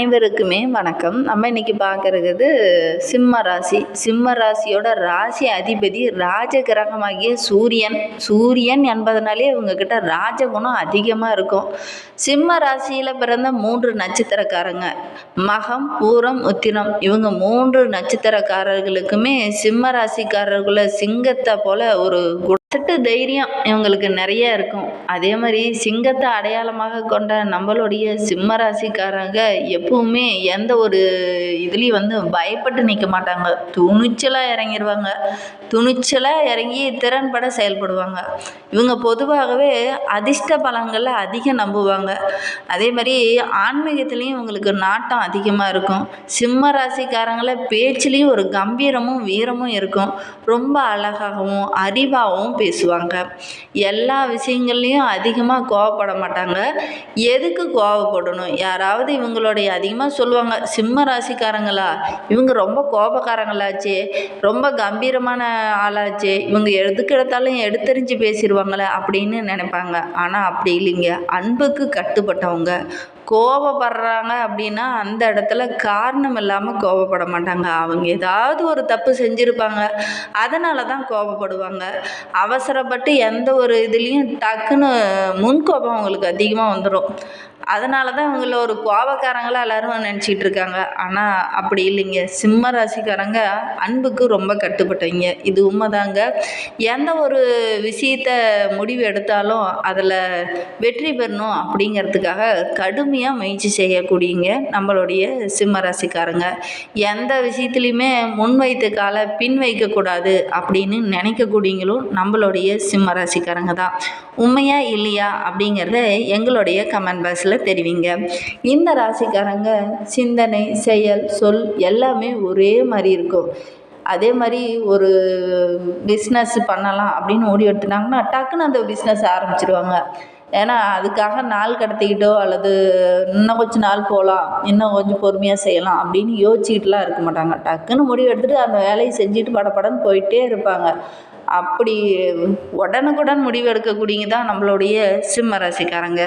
அனைவருக்குமே வணக்கம். நம்ம இன்னைக்கு பார்க்கறது சிம்ம ராசி. சிம்ம ராசியோட ராசி அதிபதி ராஜ கிரகமாகிய சூரியன். சூரியன் என்பதனாலே இவங்கக்கிட்ட ராஜகுணம் அதிகமாக இருக்கும். சிம்ம ராசியில் பிறந்த மூன்று நட்சத்திரக்காரங்க. மகம் பூரம் உத்திரம். இவங்க மூன்று நட்சத்திரக்காரர்களுக்குமே சிம்ம ராசிக்காரர்களை சிங்கத்தை போல ஒரு சட்டு தைரியம் இவங்களுக்கு நிறைய இருக்கும். அதே மாதிரி சிங்கத்தை அடையாளமாக கொண்ட நம்மளுடைய சிம்ம ராசிக்காரங்க எப்பவுமே எந்த ஒரு இதுலேயும் வந்து பயப்பட்டு நிற்க மாட்டாங்க. துணிச்சலாக இறங்கிடுவாங்க துணிச்சலாக இறங்கி திறன்பட செயல்படுவாங்க. இவங்க பொதுவாகவே அதிர்ஷ்ட பலங்களை அதிகம் நம்புவாங்க. அதே மாதிரி ஆன்மீகத்துலேயும் இவங்களுக்கு நாட்டம் அதிகமாக இருக்கும். சிம்ம ராசிக்காரங்கள பேச்சுலேயும் ஒரு கம்பீரமும் வீரமும் இருக்கும். ரொம்ப அழகாகவும் அறிவாகவும் பேசுவாங்க. எல்லா விஷயங்கள்லையும் அதிகமாக கோவப்பட மாட்டாங்க. எதுக்கு கோவப்படணும்? யாராவது இவங்களுடைய அதிகமாக சொல்லுவாங்க சிம்ம ராசிக்காரங்களா? இவங்க ரொம்ப கோபக்காரங்களாச்சே ரொம்ப கம்பீரமான ஆளாச்சே இவங்க எதுக்கு எடுத்தாலும் எடுத்தறிஞ்சு பேசிடுவாங்களே அப்படின்னு நினைப்பாங்க. ஆனால் அப்படி இல்லைங்க. அன்புக்கு கட்டுப்பட்டவங்க. கோபப்படுறாங்க அப்படின்னா அந்த இடத்துல காரணம் இல்லாமல் கோபப்பட மாட்டாங்க. அவங்க ஏதாவது ஒரு தப்பு செஞ்சுருப்பாங்க. அதனால தான் கோபப்படுவாங்க அவசரப்பட்டு எந்த ஒரு இதுலேயும் டக்குன்னு முன்கோபம் அவங்களுக்கு அதிகமாக வந்துடும் அதனால தான் இவங்கள ஒரு கோபக்காரங்களாக எல்லோரும் நினச்சிட்டு இருக்காங்க ஆனால் அப்படி இல்லைங்க. சிம்ம ராசிக்காரங்க அன்புக்கு ரொம்ப கட்டுப்பட்டவங்க. இது உண்மைதாங்க. எந்த ஒரு விஷயத்த முடிவு எடுத்தாலும் அதில் வெற்றி பெறணும் அப்படிங்கிறதுக்காக கடுமையாக முயற்சி செய்யக்கூடியங்க நம்மளுடைய சிம்ம ராசிக்காரங்க. எந்த விஷயத்துலையுமே முன் வைத்த காலை பின் வைக்கக்கூடாது அப்படின்னு நினைக்கக்கூடியங்களும் நம்மளுடைய சிம்ம ராசிக்காரங்க தான். உண்மையா இல்லையா அப்படிங்கிறத எங்களுடைய கமெண்ட் பாக்ஸில் தெரிவிங்க. இந்த ராசிக்காரங்க சிந்தனை செயல் சொல் எல்லாமே ஒரே மாதிரி இருக்கும். அதே மாதிரி ஒரு பிஸ்னஸ் பண்ணலாம் அப்படின்னு ஓடி எடுத்துனாங்கன்னா டக்குன்னு அந்த பிஸ்னஸ் ஆரம்பிச்சிடுவாங்க ஏன்னா அதுக்காக நாள் கடத்திக்கிட்டோ அல்லது இன்னும் கொஞ்சம் நாள் போகலாம் இன்னும் கொஞ்சம் பொறுமையாக செய்யலாம் அப்படின்னு யோசிச்சுக்கிட்டுலாம் இருக்க மாட்டாங்க. டக்குன்னு முடிவு எடுத்துகிட்டு அந்த வேலையை செஞ்சுட்டு படப்படன்னு போயிட்டே இருப்பாங்க. அப்படி உடனுக்குடன் முடிவு எடுக்கக்கூடியங்க தான் நம்மளுடைய சிம்ம ராசிக்காரங்க.